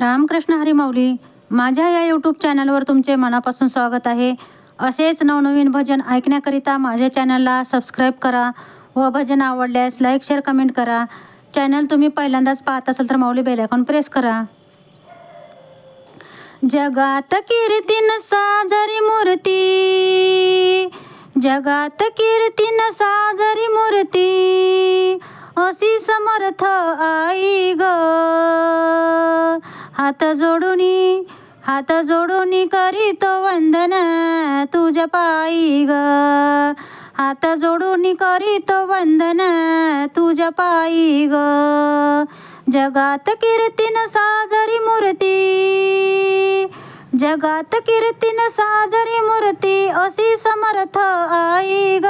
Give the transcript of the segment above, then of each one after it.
रामकृष्ण हरीमाऊली माझ्या या यूट्यूब चॅनलवर तुमचे मनापासून स्वागत आहे. असेच नवनवीन भजन ऐकण्याकरिता माझ्या चॅनलला सबस्क्राईब करा व भजन आवडल्यास लाईक शेअर कमेंट करा. चॅनल तुम्ही पहिल्यांदाच पाहत असाल तर माऊली बेलायकॉन प्रेस करा. जगात कीर्तीन साजरी मूर्ती जगात कीर्तीन साजरी मूर्ती अशी समर्थ आई ग. हात जोडूनी हात जोडूनी करीतो वंदन तुझ्या पायी ग. हात जोडूनी करीतो वंदन तुझ्या पायी ग. जगात कीर्तीन साजरी मूर्ती जगात कीर्तीन साजरी मूर्ती अशी समर्थ आई ग.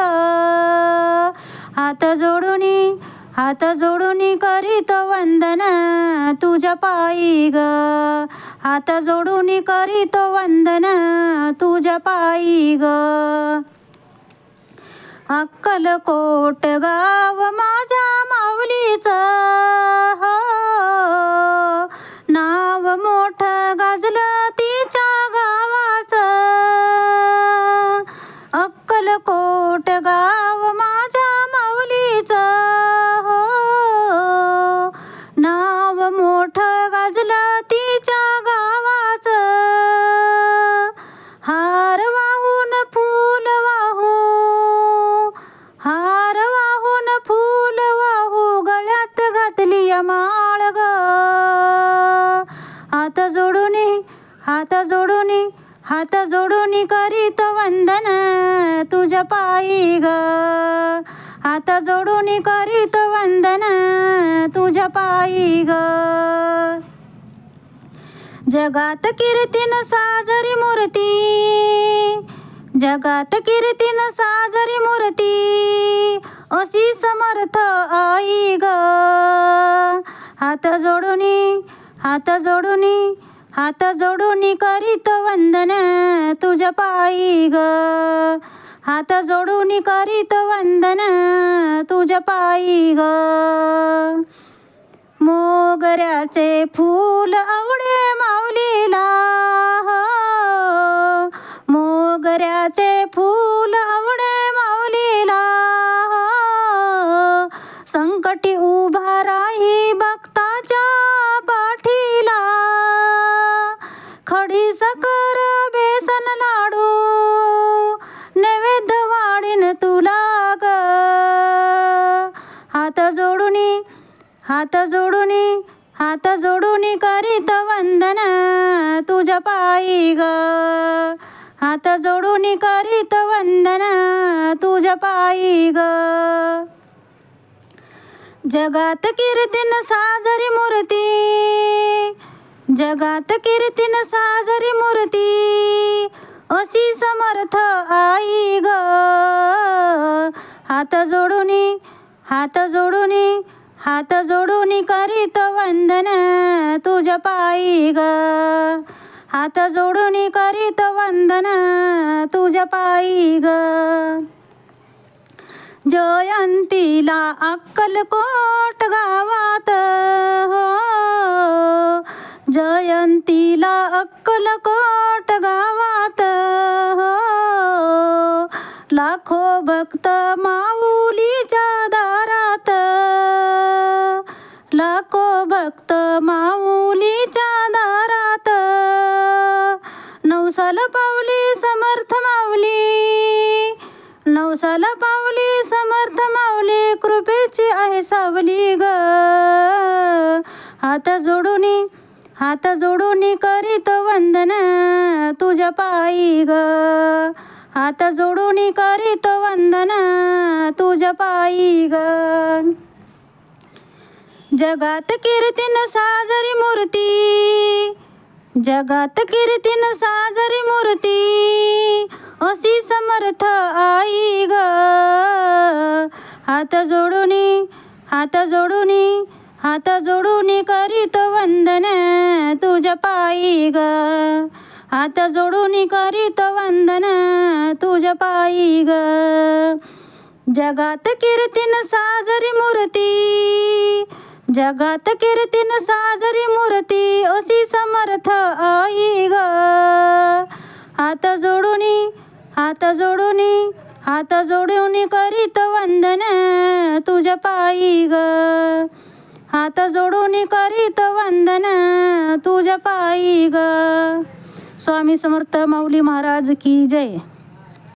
हात जोडूनी हात जोडूनी करीत वंदना तुझ्या पायी ग. हात जोडूनी करीत वंदना तुझ्या पायी ग. अक्कलकोट गाव हात जोडूनी हात जोडूनी हात जोडूनी करीत वंदन तुझ्या पायी ग. हात जोडूनी करीत वंदन तुझ्या पायी ग. जगात कीर्तीन साजरी मूर्ती जगात कीर्तीन साजरी मूर्ती अशी समर्थ आई ग. हात जोडूनी हात जोडूनी हात जोडूनी करीत वंदन तुझ्या पायी ग हात जोडूनी करीत वंदन तुझ्या पायी ग मोगऱ्याचे फूल आवडे माऊलीला हो. मोगऱ्याचे फूल आवडे माऊलीला हो. संकटी उभा राही भक्ताच्या हात जोडूनी हात जोडूनी करीत वंदना तुझ्या पायी ग. हात जोडूनी करीत वंदना तुझ्या पायी ग. जगात कीर्तीन साजरी मूर्ती जगात कीर्तीन साजरी मूर्ती अशी समर्थ आई ग. हात जोडूनी हात जोडूनी हात जोडूनी करीत वंदन तुझ्या पायी ग. हात जोडूनी करीत वंदन तुझ्या पायी ग. जयंतीला अक्कलकोट गावात हो. जयंतीला अक्कलकोट गावात हो. लाखो भक्त माऊलीच्या दारात लाखो भक्त माऊलीच्या दारात? नवसाल पावली समर्थ माऊली. नवसाला पावली समर्थ माऊली कृपेची आहे सावली ग. हात जोडूनी हात जोडूनी करीत वंदना तुझ्या पायी ग. हात जोडूनी करीत वंदना तुझ्या पायी ग. जगात कीर्तीन साजरी मूर्ती. जगात कीर्तीन साजरी मूर्ती. अशी समर्थ आई ग. हात जोडूनी हात जोडूनी हात जोडूनी करीत वंदन तुझ्या पायी ग. हात जोडूनी करीत वंदन तुझ्या पायी ग. जगात कीर्तीन साजरी मूर्ती. जगात कीर्तीन साजरी मूर्ती अशी समर्थ आई ग. हात जोडूनी हात जोडूनी हात जोडूनी करीत वंदन तुझ्या पायी ग. हात जोडूनी करीत वंदन तुझ्या पायी ग. स्वामी समर्थ माऊली महाराज की जय.